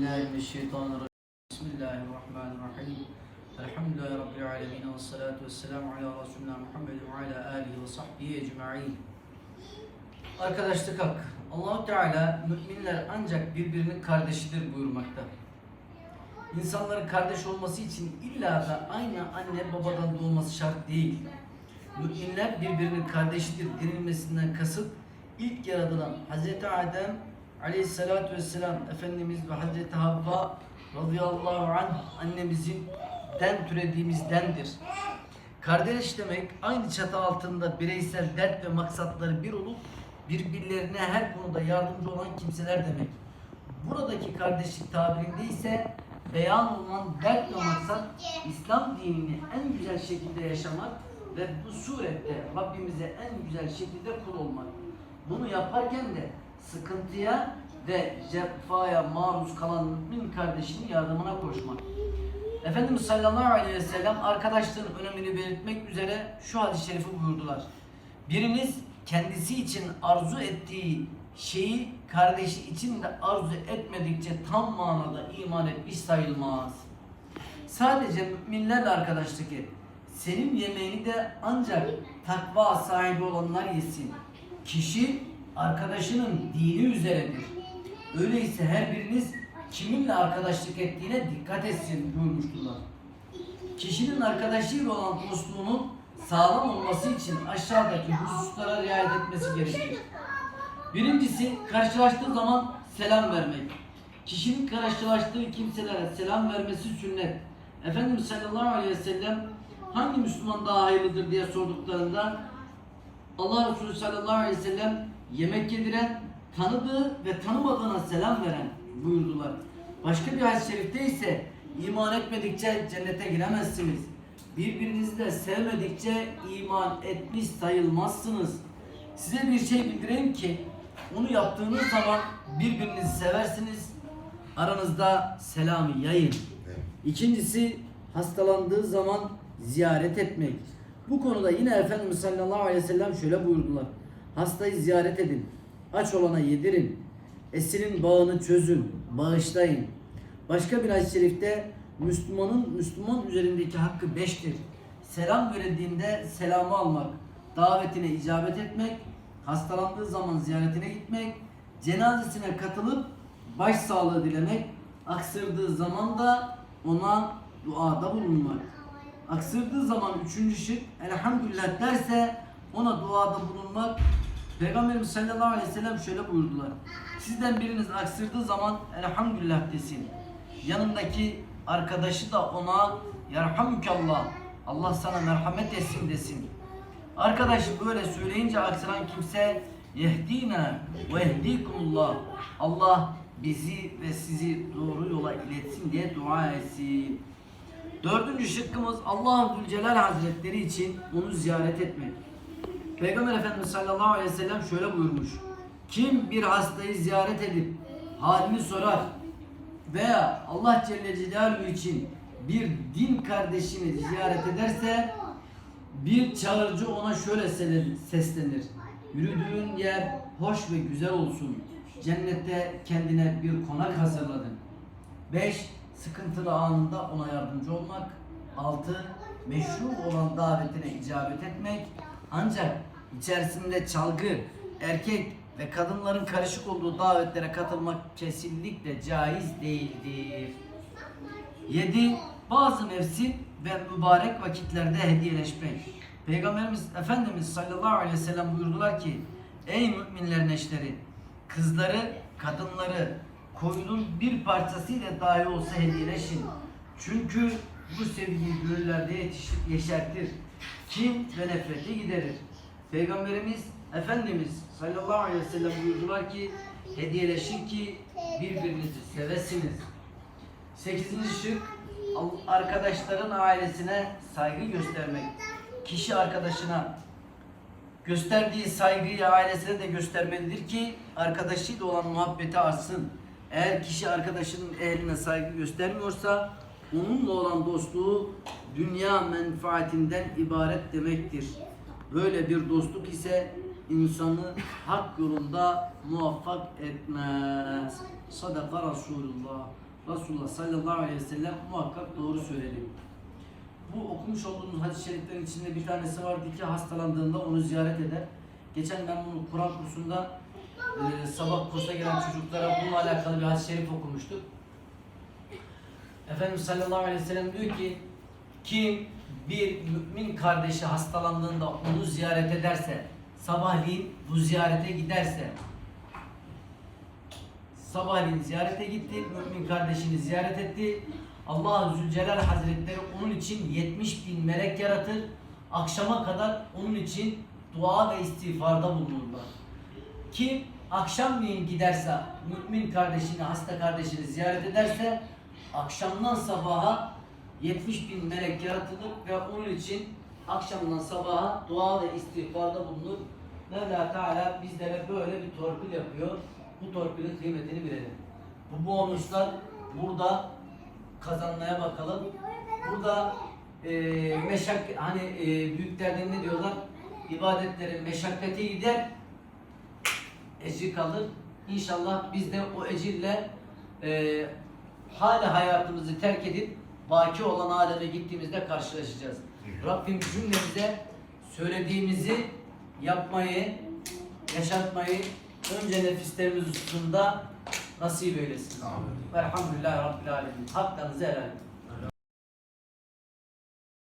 Bismillahirrahmanirrahim. Elhamdülillahi Rabbil alemin ve salatu ve selamu ala Resulina Muhammed ve ala alihi ve sahbihi ecma'in. Arkadaşlık hak. allah Teala müminler ancak birbirinin kardeşidir buyurmakta. İnsanların kardeş olması için illa da aynı anne babadan doğması şart değil. Müminler birbirinin kardeşidir denilmesinden kasıt ilk yaratılan Hz. Adem aleyhissalatü vesselam Efendimiz ve Hz. Havva radıyallahu anh annemizin den türediğimizdendir. Kardeş demek aynı çatı altında bireysel dert ve maksatları bir olup birbirlerine her konuda yardımcı olan kimseler demek. Buradaki kardeşlik tabirinde ise beyan olunan dert ve maksat İslam dinini en güzel şekilde yaşamak ve bu surette Rabbimize en güzel şekilde kul olmak. Bunu yaparken de sıkıntıya ve cefaya maruz kalan mümin kardeşinin yardımına koşmak. Efendimiz sallallahu aleyhi ve sellem arkadaşlığın önemini belirtmek üzere şu hadis-i şerifi buyurdular. Biriniz kendisi için arzu ettiği şeyi kardeşi için de arzu etmedikçe tam manada iman etmiş sayılmaz. Sadece müminlerle arkadaşlık et. Senin yemeğini de ancak takva sahibi olanlar yesin. Kişi arkadaşının dini üzeredir. Öyleyse her biriniz kiminle arkadaşlık ettiğine dikkat etsin buyurmuştular. Kişinin arkadaşıyla olan dostluğunun sağlam olması için aşağıdaki hususlara riayet etmesi gerekir. Birincisi karşılaştığı zaman selam vermek. Kişinin karşılaştığı kimselere selam vermesi sünnet. Efendimiz sallallahu aleyhi ve sellem hangi Müslüman daha hayırlıdır diye sorduklarında Allah Resulü sallallahu aleyhi ve sellem yemek yediren, tanıdığı ve tanımadığına selam veren buyurdular. Başka bir hadis-i şerifte ise iman etmedikçe cennete giremezsiniz. Birbirinizi de sevmedikçe iman etmiş sayılmazsınız. Size bir şey bildireyim ki onu yaptığınız zaman birbirinizi seversiniz. Aranızda selamı yayın. İkincisi hastalandığı zaman ziyaret etmek. Bu konuda yine Efendimiz sallallahu aleyhi ve sellem şöyle buyurdular. Hastayı ziyaret edin. Aç olana yedirin. Esirin bağını çözün. Bağışlayın. Başka bir hadis-i şerifte Müslümanın Müslüman üzerindeki hakkı beştir. Selam verildiğinde selamı almak, davetine icabet etmek, hastalandığı zaman ziyaretine gitmek, cenazesine katılıp başsağlığı dilemek, aksırdığı zaman da ona duada bulunmak. Aksırdığı zaman üçüncü şık elhamdülillah derse ona duada bulunmak. Peygamberimiz sallallahu aleyhi ve sellem şöyle buyurdular. Sizden biriniz aksırdığı zaman elhamdülillah desin. Yanındaki arkadaşı da ona yerhamükallah Allah sana merhamet etsin desin. Arkadaşı böyle söyleyince aksıran kimse yehdina ve yehdikumullah. Allah bizi ve sizi doğru yola iletsin diye dua etsin. Dördüncü şıkkımız Allah Zülcelal Hazretleri için onu ziyaret etmek. Peygamber Efendimiz sallallahu aleyhi ve sellem şöyle buyurmuş. Kim bir hastayı ziyaret edip halini sorar veya Allah Celle Celaluhu için bir din kardeşini ziyaret ederse bir çağırıcı ona şöyle seslenir. Yürüdüğün yer hoş ve güzel olsun. Cennette kendine bir konak hazırladın. 5. Sıkıntılı anında ona yardımcı olmak. 6. Meşru olan davetine icabet etmek. Ancak içerisinde çalgı, erkek ve kadınların karışık olduğu davetlere katılmak kesinlikle caiz değildir. 7. Bazı mevsim ve mübarek vakitlerde hediyeleşmek. Peygamberimiz Efendimiz sallallahu aleyhi ve sellem buyurdular ki Ey müminlerin eşleri kızları, kadınları koyunun bir parçasıyla dahi olsa hediyeleşin. Çünkü bu sevgi gönüllerde yetişir, yeşertir. Kim ve nefreti giderir. Peygamberimiz Efendimiz sallallahu aleyhi ve sellem buyurdular ki hediyeleşin ki birbirinizi sevesiniz. Sekizinci şık arkadaşların ailesine saygı göstermek. Kişi arkadaşına gösterdiği saygıyı ailesine de göstermelidir ki arkadaşıyla olan muhabbeti artsın. Eğer kişi arkadaşının ehline saygı göstermiyorsa onunla olan dostluğu dünya menfaatinden ibaret demektir. Böyle bir dostluk ise insanı hak yolunda muvaffak etmez. Sadaka Resulullah. Resulullah sallallahu aleyhi ve sellem muhakkak doğru söyledi. Bu okumuş olduğumuz hadis-i şeriflerin içinde bir tanesi vardı ki hastalandığında onu ziyaret eder. Geçen ben bunu Kur'an kursunda e, sabah kursa gelen çocuklara bununla alakalı bir hadis-i şerif okumuştuk. Efendimiz sallallahu aleyhi ve sellem diyor ki kim bir mümin kardeşi hastalandığında onu ziyaret ederse sabahleyin bu ziyarete giderse sabahleyin ziyarete gitti, mümin kardeşini ziyaret etti. Allah Zülcelal Hazretleri onun için 70 bin melek yaratır. Akşama kadar onun için dua ve istiğfarda bulunurlar. Kim akşamleyin giderse, mümin kardeşini, hasta kardeşini ziyaret ederse akşamdan sabaha 70 bin melek yaratılır ve onun için akşamdan sabaha dua ve istiğfarda bulunur. Mevla Teala bizlere böyle bir torpil yapıyor. Bu torpilin kıymetini bilelim. Bu bonuslar burada kazanmaya bakalım. Burada e, meşak hani e, büyüklerden ne diyorlar? İbadetlerin meşakkati gider, ecri kalır. İnşallah biz de o ecirle e, hala hayatımızı terk edip baki olan aleme gittiğimizde karşılaşacağız. Rabbim cümlemize söylediğimizi yapmayı, yaşatmayı önce nefislerimiz hususunda nasip eylesin. Velhamdülillahi Rabbil Alemin. Haklarınızı helal edin.